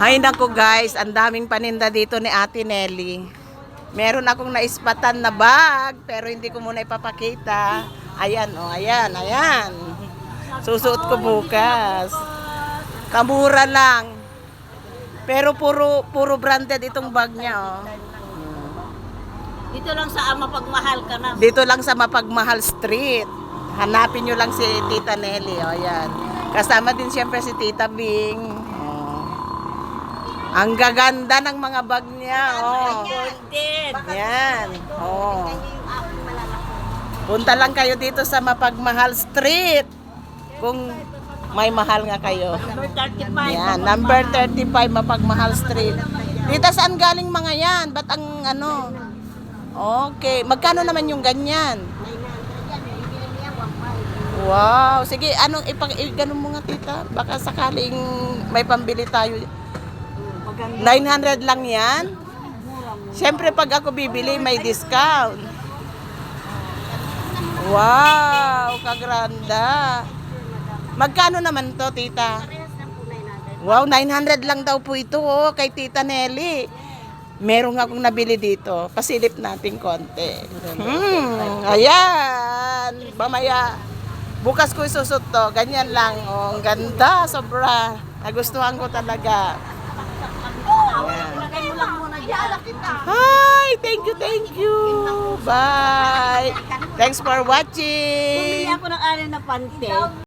Hay nako guys, ang daming paninda dito ni Ate Nelly. Meron akong naispatan na bag, pero hindi ko muna ipapakita. Ayan, oh, ayan, ayan. Susuot ko bukas. Kamura lang. Pero puro puro branded itong bag niya, oh. Dito lang sa ama pagmahal ka na. Dito lang sa Mapagmahal Street. Hanapin nyo lang si Tita Nelly, oh, ayan. Kasama din siyempre si Tita Bing. Ang gaganda ng mga bag niya, oh. Yan. Oh. Punta lang kayo dito sa Mapagmahal Street. Kung may mahal nga kayo. Number 35. Yan, number 35 Mapagmahal Street. Dito saan galing mga yan? Ba't ang ano? Okay. Magkano naman yung ganyan? Wow. Sige, anong ipag i- ganun mo nga tita? Baka sakaling may pambili tayo. 900 lang yan? Siyempre pag ako bibili may discount. Wow, kagranda. Magkano naman to, tita? Wow, 900 lang daw po ito oh, kay Tita Nelly. Meron akong nabili dito. Pasilip natin konti. Hmm, ayan. Mamaya, bukas ko isusot to. Ganyan lang. Oh, ang ganda, sobra. Nagustuhan ko talaga. Lagay mo lang muna dyan. Hi! Thank you, thank you. Bye. Thanks for watching. Bumili ako ng alin na pante.